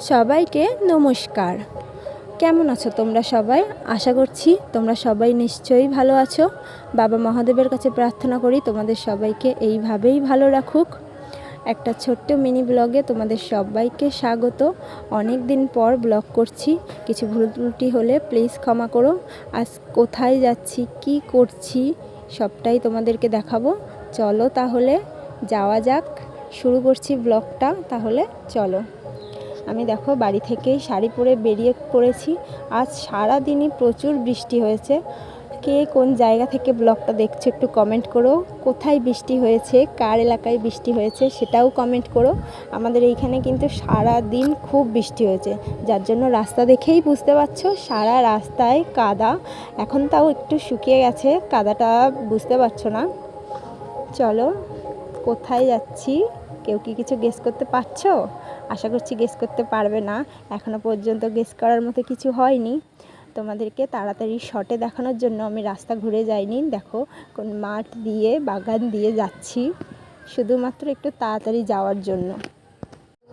সবাইকে নমস্কার। কেমন আছো তোমরা সবাই? আশা করছি তোমরা সবাই নিশ্চয়ই ভালো আছো। বাবা মহাদেবের কাছে প্রার্থনা করি তোমাদের সবাইকে এইভাবেই ভালো রাখুক। একটা ছোট্ট মিনি ব্লগে তোমাদের সবাইকে স্বাগত। অনেক দিন পর ব্লগ করছি। কিছু ভুল ত্রুটি হলে প্লিজ ক্ষমা করো। আজ কোথায় যাচ্ছি, কি করছি, সবটাই তোমাদেরকে দেখাবো। চলো তাহলে যাওয়া যাক। শুরু করছি ব্লগটা, তাহলে চলো। আমি দেখো বাড়ি থেকেই শাড়ি পরে বেরিয়ে পড়েছি। আজ সারা দিনই প্রচুর বৃষ্টি হয়েছে। কে কোন জায়গা থেকে ব্লগটা দেখছ একটু কমেন্ট করো। কোথায় বৃষ্টি হয়েছে? কার এলাকায় বৃষ্টি হয়েছে? সেটাও কমেন্ট করো। আমাদের এইখানে কিন্তু সারা দিন খুব বৃষ্টি হয়েছে। যার জন্য রাস্তা দেখেই বুঝতে পারছ, সারা রাস্তায় কাদা। এখন তাও একটু শুকিয়ে গেছে, কাদাটা বুঝতে পারছ না। চলো। কোথায় যাচ্ছি? কেউ কি কিছু গেস করতে পারছ? আশা করছি গেস করতে পারবে না। এখনও পর্যন্ত গেস করার মতো কিছু হয়নি। তোমাদেরকে তাড়াতাড়ি শটে দেখানোর জন্য আমি রাস্তা ঘুরে যাইনি। দেখো, কোন মাঠ দিয়ে, বাগান দিয়ে যাচ্ছি। শুধুমাত্র একটু তাড়াতাড়ি যাওয়ার জন্য।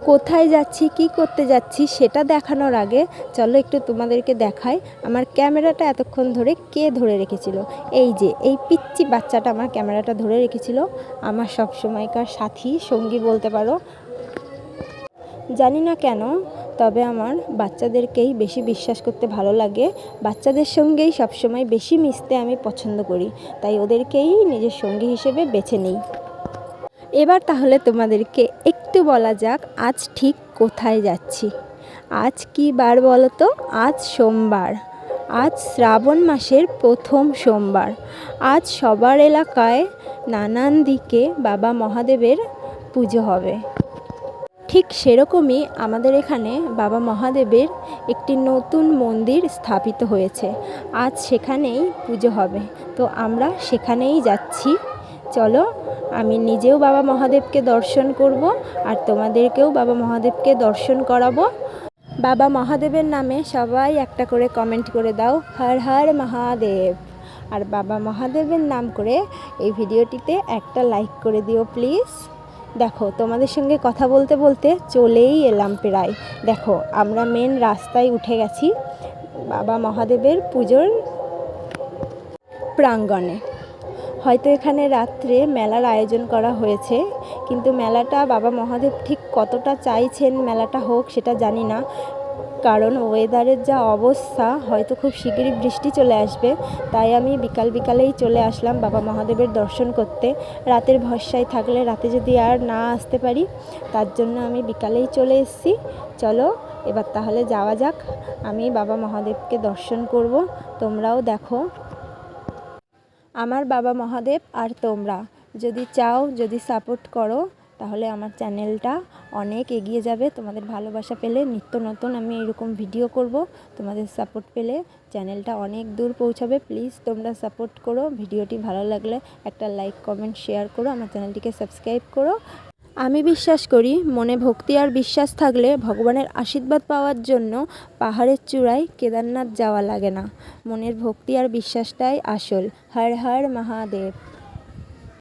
কোথায় যাচ্ছি, কি করতে যাচ্ছি সেটা দেখানোর আগে চলো একটু তোমাদেরকে দেখাই। আমার ক্যামেরাটা এতক্ষণ ধরে কে ধরে রেখেছিল? এই যে, এই পিচ্চি বাচ্চাটা আমার ক্যামেরাটা ধরে রেখেছিল। আমার সব সময়কার সাথী, সঙ্গী বলতে পারো। জানি না কেন, তবে আমার বাচ্চাদেরকেই বেশি বিশ্বাস করতে ভালো লাগে। বাচ্চাদের সঙ্গেই সবসময় বেশি মিশতে আমি পছন্দ করি। তাই ওদেরকেই নিজের সঙ্গী হিসেবে বেছে নিই। এবার তাহলে তোমাদেরকে একটু বলা যাক, আজ ঠিক কোথায় যাচ্ছি? আজ কি বার বলো তো আজ সোমবার। আজ শ্রাবণ মাসের প্রথম সোমবার। আজ সবার এলাকায় নানান দিকে বাবা মহাদেবের পুজো হবে। ঠিক সেরকমই আমাদের এখানে বাবা মহাদেবের একটি নতুন মন্দির স্থাপিত হয়েছে। আজ সেখানেই পুজো হবে। তো আমরা সেখানেই যাচ্ছি। চলো, আমি নিজেও বাবা মহাদেবকে দর্শন করব আর তোমাদেরকেও বাবা মহাদেবকে দর্শন করাবো। বাবা মহাদেবের নামে সবাই একটা করে কমেন্ট করে দাও, হর হর মহাদেব। আর বাবা মহাদেবের নাম করে এই ভিডিওটিতে একটা লাইক করে দিও প্লিজ দেখো, তোমাদের সঙ্গে কথা বলতে বলতে চলেই এলাম প্রায়। দেখো, আমরা মেন রাস্তায় উঠে গেছি বাবা মহাদেবের পুজোর প্রাঙ্গণে। হয়তো এখানে রাত্রে মেলার আয়োজন করা হয়েছে, কিন্তু মেলাটা বাবা মহাদেব ঠিক কতটা চাইছেন মেলাটা হোক সেটা জানি না। কারণ ওয়েদারের যা অবস্থা, হয়তো খুব শিগগিরই বৃষ্টি চলে আসবে, তাই আমি বিকাল বিকালেই চলে আসলাম বাবা মহাদেবের দর্শন করতে। রাতের ভরসায় থাকলে রাতে যদি আর না আসতে পারি, তার জন্য আমি বিকালেই চলে এসেছি। চলো, এবার তাহলে যাওয়া যাক। আমি বাবা মহাদেবকে দর্শন করব, তোমরাও দেখো। আমার বাবা মহাদেব আর তোমরা। যদি চাও, যদি সাপোর্ট করো, তাহলে আমার চ্যানেলটা অনেক এগিয়ে যাবে। তোমাদের ভালোবাসা পেলে, নিত্য নতুন আমি এরকম ভিডিও করব। তোমাদের সাপোর্ট পেলে চ্যানেলটা অনেক দূর পৌঁছাবে। প্লিজ তোমরা সাপোর্ট করো। ভিডিওটি ভালো লাগলে একটা লাইক কমেন্ট শেয়ার করো। আমার চ্যানেলটিকে সাবস্ক্রাইব করো। আমি বিশ্বাস করি, মনে ভক্তি আর বিশ্বাস থাকলে ভগবানের আশীর্বাদ পাওয়ার জন্য পাহাড়ের চূড়ায় কেদারনাথ যাওয়া লাগে না। মনের ভক্তি আর বিশ্বাসটাই আসল। হর হর মহাদেব।